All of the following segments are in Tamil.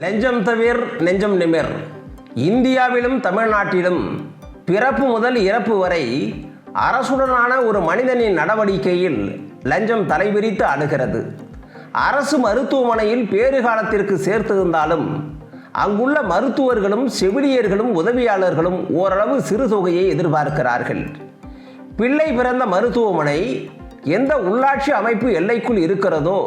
நெஞ்சம் தவிர் நெஞ்சம் நிமிர். இந்தியாவிலும் தமிழ்நாட்டிலும் பிறப்பு முதல் இறப்பு வரை அரசுடனான ஒரு மனிதனின் நடவடிக்கையில் லஞ்சம் தலைவிரித்து அழுகிறது அரசு மருத்துவமனையில் பேறு காலத்திற்கு சேர்த்திருந்தாலும் அங்குள்ள மருத்துவர்களும் செவிலியர்களும் உதவியாளர்களும் ஓரளவு சிறு தொகையை எதிர்பார்க்கிறார்கள். பிள்ளை பிறந்த மருத்துவமனை எந்த உள்ளாட்சி அமைப்பு எல்லைக்குள் இருக்கிறதோ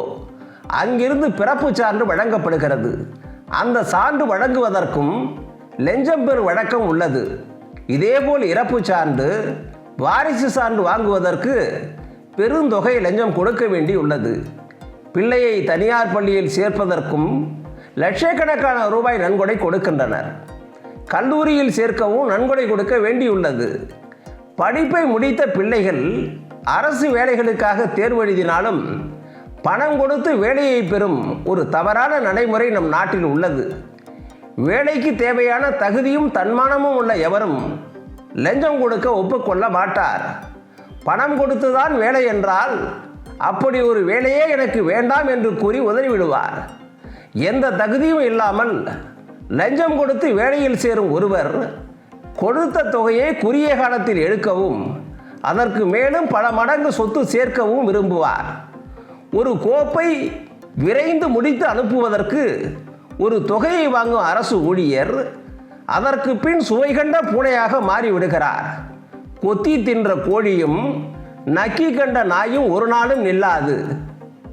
அங்கிருந்து பிறப்பு சான்று வழங்கப்படுகிறது. அந்த சான்று வழங்குவதற்கும் லெஞ்சம் பெறும் வழக்கம் உள்ளது. இதேபோல் இறப்பு சான்று வாரிசு சான்று வாங்குவதற்கு பெருந்தொகை லஞ்சம் கொடுக்க வேண்டி உள்ளது. பிள்ளையை தனியார் பள்ளியில் சேர்ப்பதற்கும் லட்சக்கணக்கான ரூபாய் நன்கொடை கொடுக்கின்றனர். கல்லூரியில் சேர்க்கவும் நன்கொடை கொடுக்க வேண்டியுள்ளது படிப்பை முடித்த பிள்ளைகள் அரசு வேலைகளுக்காக தேர்வு எழுதினாலும் பணம் கொடுத்து வேலையை பெறும் ஒரு தவறான நடைமுறை நம் நாட்டில் உள்ளது. வேலைக்கு தேவையான தகுதியும் தன்மானமும் உள்ள எவரும் லஞ்சம் கொடுக்க ஒப்புக்கொள்ள மாட்டார். பணம் கொடுத்துதான் வேலை என்றால் அப்படி ஒரு வேலையே எனக்கு வேண்டாம் என்று கூறி உதறிவிடுவார். எந்த தகுதியும் இல்லாமல் லஞ்சம் கொடுத்து வேலையில் சேரும் ஒருவர் கொடுத்த தொகையை குறுகிய காலத்தில் எடுக்கவும் அதற்கு மேலும் பல மடங்கு சொத்து சேர்க்கவும் விரும்புவார். ஒரு கோப்பை விரைந்து முடித்து அனுப்புவதற்கு ஒரு தொகையை வாங்கும் அரசு ஊழியர் அதற்கு பின் சுவை கண்ட பூனையாக மாறிவிடுகிறார். கொத்தி தின்ற கோழியும் நக்கி கண்ட நாயும் ஒரு நாளும் நில்லாது.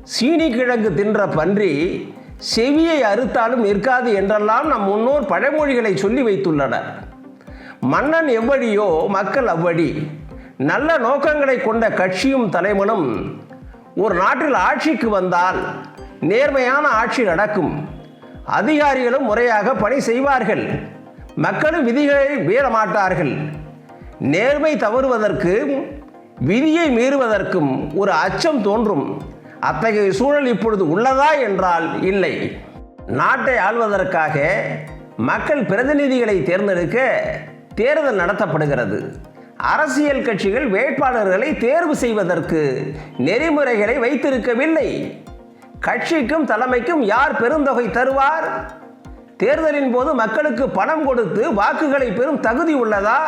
சீனி கிழங்கு தின்ற பன்றி செவியை அறுத்தாலும் நிற்காது என்றெல்லாம் நம் முன்னோர் பழமொழிகளை சொல்லி வைத்துள்ளனர். மன்னன் எவ்வழியோ மக்கள் அவ்வழி. நல்ல நோக்கங்களை கொண்ட கட்சியும் தலைவனும் ஒரு நாட்டில் ஆட்சிக்கு வந்தால் நேர்மையான ஆட்சி நடக்கும். அதிகாரிகளும் முறையாக பணி செய்வார்கள். மக்களும் விதிகளை மீற மாட்டார்கள் நேர்மை தவறுவதற்கு விதியை மீறுவதற்கும் ஒரு அச்சம் தோன்றும். அத்தகைய சூழல் இப்பொழுது உள்ளதா என்றால் இல்லை. நாட்டை ஆள்வதற்காக மக்கள் பிரதிநிதிகளை தேர்ந்தெடுக்க தேர்தல் நடத்தப்படுகிறது. அரசியல் கட்சிகள் வேட்பாளர்களை தேர்வு செய்வதற்கு நெறிமுறைகளை வைத்திருக்கவில்லை. கட்சிக்கும் தலைமைக்கும் யார் பெருந்தொகை தருவார்? தேர்தலின் போது மக்களுக்கு பணம் கொடுத்து வாக்குகளை பெறும் தகுதி உள்ளதா?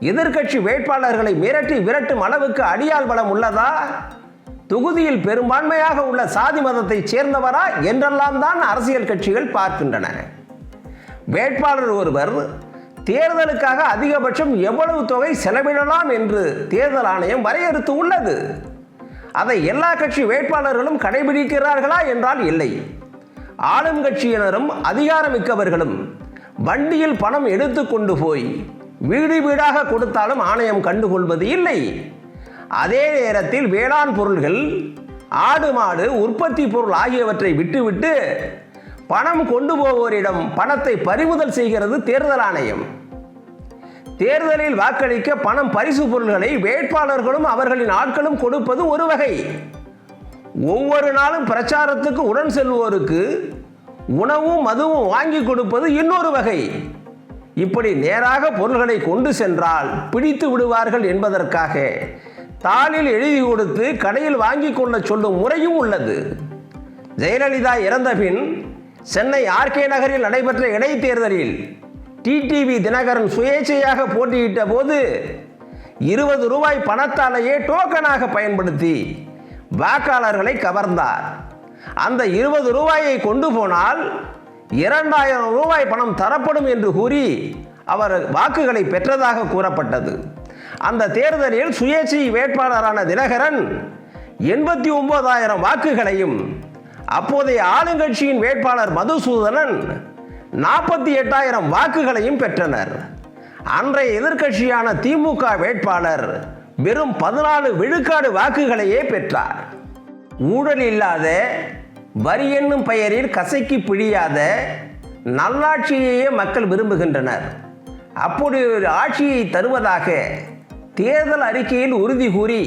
எதிர்க்கட்சி வேட்பாளர்களை மிரட்டி விரட்டும் அளவுக்கு அடியாள் பலம் உள்ளதா? தொகுதியில் பெரும்பான்மையாக உள்ள சாதி மதத்தை சேர்ந்தவரா என்றெல்லாம் தான் அரசியல் கட்சிகள் பார்க்கின்றன. வேட்பாளர் ஒருவர் தேர்தலுக்காக அதிகபட்சம் எவ்வளவு தொகை செலவிடலாம் என்று தேர்தல் ஆணையம் வரையறுத்து உள்ளது. அதை எல்லா கட்சி வேட்பாளர்களும் கடைபிடிக்கிறார்களா என்றால் இல்லை. ஆளும் கட்சியினரும் அதிகாரமிக்கவர்களும் வண்டியில் பணம் எடுத்து கொண்டு போய் வீடு வீடாக கொடுத்தாலும் ஆணையம் கண்டுகொள்வது இல்லை. அதே நேரத்தில் வேளாண் பொருள்கள் ஆடு மாடு உற்பத்தி பொருள் ஆகியவற்றை விட்டுவிட்டு பணம் கொண்டு போவோரிடம் பணத்தை பறிமுதல் செய்கிறது தேர்தல் ஆணையம். தேர்தலில் வாக்களிக்க பணம் பரிசு பொருள்களை வேட்பாளர்களும் அவர்களின் ஆட்களும் கொடுப்பது ஒரு வகை. ஒவ்வொரு நாளும் பிரச்சாரத்துக்கு உடன் செல்வோருக்கு உணவும் மதுவும் வாங்கி கொடுப்பது இன்னொரு வகை. இப்படி நேராக பொருள்களை கொண்டு சென்றால் பிடித்து விடுவார்கள் என்பதற்காக தாளில் எழுதி கொடுத்து கடையில் வாங்கி கொள்ள சொல்லும் முறையும் உள்ளது. ஜெயலலிதா இறந்த பின் சென்னை ஆர்கே நகரில் நடைபெற்ற இடைத்தேர்தலில் டிடிவி தினகரன் சுயேட்சையாக போட்டியிட்ட போது இருபது ரூபாய் பணத்தாலேயே டோக்கனாக பயன்படுத்தி வாக்காளர்களை கவர்ந்தார். அந்த இருபது ரூபாயை கொண்டு போனால் இரண்டாயிரம் ரூபாய் பணம் தரப்படும் என்று கூறி அவர் வாக்குகளை பெற்றதாக கூறப்பட்டது. அந்த தேர்தலில் சுயேட்சை வேட்பாளரான தினகரன் எண்பத்தி ஒன்பதாயிரம் வாக்குகளையும் அப்போதைய ஆளுங்கட்சியின் வேட்பாளர் மதுசூதனன் நாற்பத்தி எட்டாயிரம் வாக்குகளையும் பெற்றனர். அன்றைய எதிர்க்கட்சியான திமுக வேட்பாளர் வெறும் பதினாலு விழுக்காடு வாக்குகளையே பெற்றார். ஊழல் இல்லாத வரி என்னும் பெயரில் கசைக்கு பிழியாத நல்லாட்சியையே மக்கள் விரும்புகின்றனர். அப்படி ஒரு ஆட்சியை தருவதாக தேர்தல் அறிக்கையில் உறுதி கூறி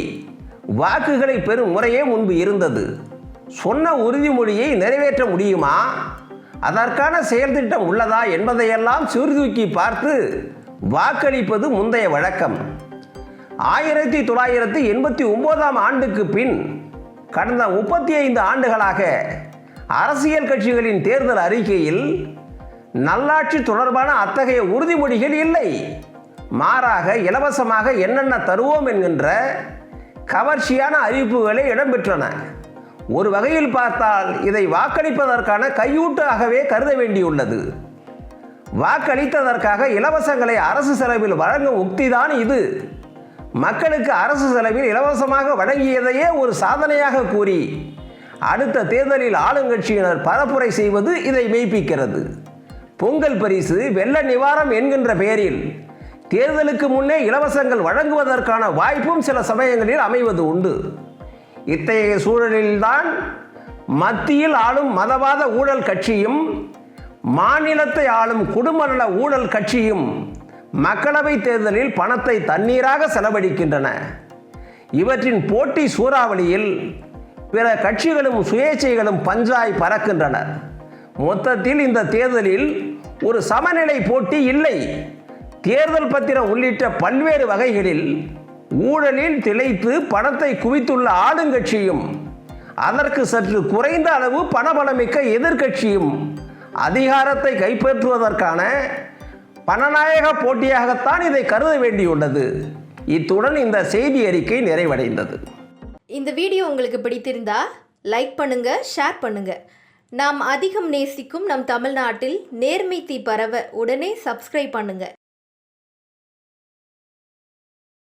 வாக்குகளை பெறும் முறையே முன்பு இருந்தது. சொன்ன உறுதிமொழியை நிறைவேற்ற முடியுமா? அதற்கான செயல்திட்டம் உள்ளதா என்பதையெல்லாம் சீர்தூக்கி பார்த்து வாக்களிப்பது முந்தைய வழக்கம். ஆயிரத்தி தொள்ளாயிரத்தி எண்பத்தி ஒன்பதாம் ஆண்டுக்கு பின் கடந்த முப்பத்தி ஐந்து ஆண்டுகளாக அரசியல் கட்சிகளின் தேர்தல் அறிக்கையில் நல்லாட்சி தொடர்பான அத்தகைய உறுதிமொழிகள் இல்லை. மாறாக இலவசமாக என்னென்ன தருவோம் என்கின்ற கவர்ச்சியான அறிவிப்புகளே இடம்பெற்றன. ஒரு வகையில் பார்த்தால் இதை வாக்களிப்பதற்கான கையூட்டாகவே கருத வேண்டியுள்ளது. வாக்களித்ததற்காக இலவசங்களை அரசு செலவில் வழங்கும் உக்திதான் இது. மக்களுக்கு அரசு செலவில் இலவசமாக வழங்கியதையே ஒரு சாதனையாக கூறி அடுத்த தேர்தலில் ஆளுங்கட்சியினர் பரப்புரை செய்வது இதை மெய்ப்பிக்கிறது. பொங்கல் பரிசு வெள்ள நிவாரம் என்கின்ற பெயரில் தேர்தலுக்கு முன்னே இலவசங்கள் வழங்குவதற்கான வாய்ப்பும் சில சமயங்களில் அமைவது உண்டு. இத்தகைய சூழலில்தான் மத்தியில் ஆளும் மதவாத ஊழல் கட்சியும் மாநிலத்தை ஆளும் குடும்ப நல ஊழல் கட்சியும் மக்களவை தேர்தலில் பணத்தை தண்ணீராக செலவழிக்கின்றன. இவற்றின் போட்டி சூறாவளியில் பிற கட்சிகளும் சுயேட்சைகளும் பஞ்சாய் பறக்கின்றன மொத்தத்தில் இந்த தேர்தலில் ஒரு சமநிலை போட்டி இல்லை. தேர்தல் பத்திரம் உள்ளிட்ட பல்வேறு வகைகளில் ஊழலில் திளைத்து பணத்தை குவித்துள்ள ஆளுங்கட்சியும் அதற்கு சற்று குறைந்த அளவு பணபலமிக்க எதிர்க்கட்சியும் அதிகாரத்தை கைப்பற்றுவதற்கான பணநாயக போட்டியாகத்தான் இதை கருத வேண்டியுள்ளது. இத்துடன் இந்த செய்தி அறிக்கை நிறைவடைந்தது. இந்த வீடியோ உங்களுக்கு பிடித்திருந்தா லைக் பண்ணுங்க ஷேர் பண்ணுங்க. நாம் அதிகம் நேசிக்கும் நம் தமிழ்நாட்டில் நேர்மை தீ பரவ உடனே சப்ஸ்கிரைப் பண்ணுங்க.